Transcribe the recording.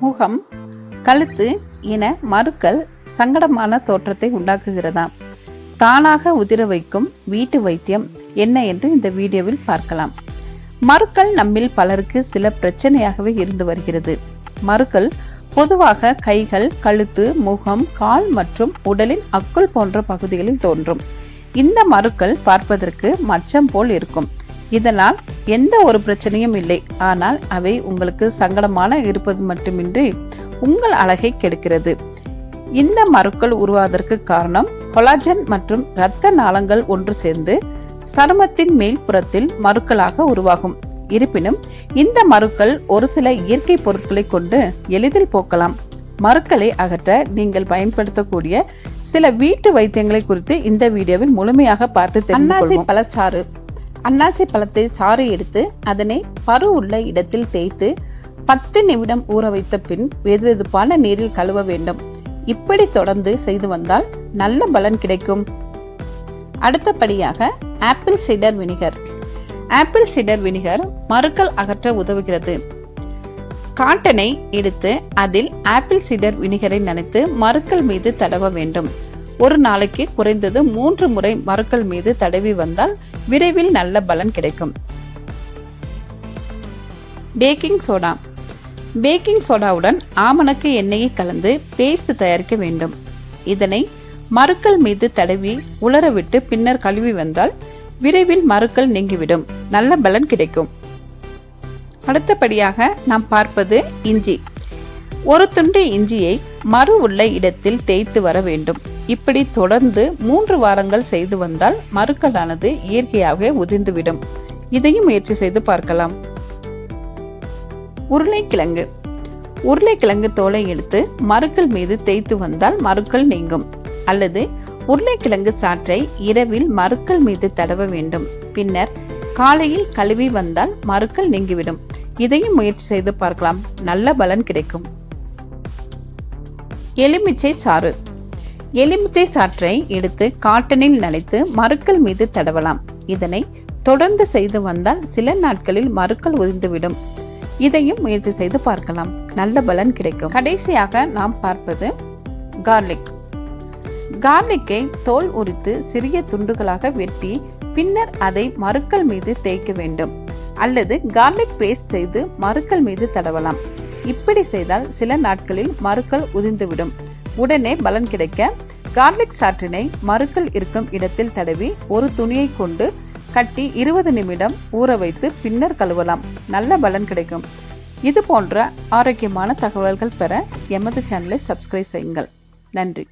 முகம் கழுத்து என மறுக்கள் சங்கடமான தோற்றத்தை உண்டாக்குகிறதா? தானாக உதிர வைக்கும் வீட்டு வைத்தியம் என்ன என்று இந்த வீடியோவில் பார்க்கலாம். மறுக்கள் நம்மில் பலருக்கு சில பிரச்சனையாகவே இருந்து வருகிறது. மறுக்கள் பொதுவாக கைகள் கழுத்து முகம் கால் மற்றும் உடலின் அக்குள் போன்ற பகுதிகளில் தோன்றும். இந்த மறுக்கள் பார்ப்பதற்கு மச்சம் போல் இருக்கும். இதனால் எந்த ஒரு பிரச்சனையும் இல்லை. ஆனால் அவை உங்களுக்கு சங்கடமான இருப்பது மட்டுமின்றி உங்கள் அழகை கெடுக்கிறது. இந்த மருக்கள் உருவாவதற்கு காரணம் கொலாஜன் மற்றும் இரத்த நாளங்கள் ஒன்று சேர்ந்து சருமத்தின் மேல் புறத்தில் மருக்களாக உருவாகும். இருப்பினும் இந்த மருக்கள் ஒரு சில இயற்கை பொருட்களை கொண்டு எளிதில் போக்கலாம். மருக்களை அகற்ற நீங்கள் பயன்படுத்தக்கூடிய சில வீட்டு வைத்தியங்களை குறித்து இந்த வீடியோவில் முழுமையாக பார்த்து அன்னாசி பழச்சாறு. அன்னாசி பழத்தை சாறு எடுத்து அதனை பரு உள்ள இடத்தில் தேய்த்து பத்து நிமிடம் ஊற வைத்த பின் வெதுவெதுப்பான நீரில் கழுவ வேண்டும். இப்படி தொடர்ந்து செய்து வந்தால் நல்ல பலன் கிடைக்கும். அடுத்தபடியாக apple cider vinegar. Apple cider vinegar மறுக்கள் அகற்ற உதவுகிறது. காட்டனை எடுத்து அதில் ஆப்பிள் சிடர் வினிகரை நனைத்து மறுக்கள் மீது தடவ வேண்டும். ஒரு நாளைக்கு குறைந்தது மூன்று முறை மரக்கள் மீது தடவி வந்தால் விரைவில் நல்ல பலன் கிடைக்கும். Baking soda. பேக்கிங் சோடாவுடன் ஆமணக்கு எண்ணெயை கலந்து பேஸ்ட் தயாரிக்க வேண்டும். இதனை மருக்கள் மீது தடவி உலரவிட்டு பின்னர் கழுவி வந்தால் விரைவில் மருக்கள் நீங்கிவிடும். நல்ல பலன் கிடைக்கும். அடுத்தபடியாக நாம் பார்ப்பது இஞ்சி. ஒரு துண்டு இஞ்சியை மறு உள்ள இடத்தில் தேய்த்து வர வேண்டும். இப்படி தொடர்ந்து மூன்று வாரங்கள் செய்து வந்தால் மருக்களானது இயற்கையாகவே உதிர்ந்துவிடும். இதையும் முயற்சி செய்து பார்க்கலாம். உருளைக்கிழங்கு. உருளைக்கிழங்கு தோலை எடுத்து மருக்கள் மீது தேய்த்து வந்தால் மருக்கள் நீங்கும். அல்லது உருளைக்கிழங்கு சாற்றை இரவில் மருக்கள் மீது தடவ வேண்டும். பின்னர் காலையில் கழுவி வந்தால் மருக்கள் நீங்கிவிடும். இதையும் முயற்சி செய்து பார்க்கலாம். நல்ல பலன் கிடைக்கும். எலுமிச்சை சாறு. எலுமிச்சை சாற்றை எடுத்து காட்டனில் நனைத்து மருக்கள் மீது தடவலாம். இதனை தொடர்ந்து செய்து வந்தால் சில நாட்களில் மருக்கள் உதிர்ந்துவிடும். இதையும் முயற்சி செய்து பார்க்கலாம். நல்ல பலன் கிடைக்கும். கடைசியாக நாம் பார்ப்பது கார்லிக் கார்லிக்கை தோல் உரித்து சிறிய துண்டுகளாக வெட்டி பின்னர் அதை மருக்கள் மீது தேய்க்க வேண்டும். அல்லது கார்லிக் பேஸ்ட் செய்து மருக்கள் மீது தடவலாம். இப்படி செய்தால் சில நாட்களில் மருக்கள் உதிர்ந்துவிடும். உடனே பலன் கிடைக்க கார்லிக் சாற்றினை மறுக்கல் இருக்கும் இடத்தில் தடவி ஒரு துணியை கொண்டு கட்டி இருபது நிமிடம் ஊற வைத்து பின்னர் கழுவலாம். நல்ல பலன் கிடைக்கும். இது போன்ற ஆரோக்கியமான தகவல்கள் பெற எமது சேனலை சப்ஸ்கிரைப் செய்யுங்கள். நன்றி.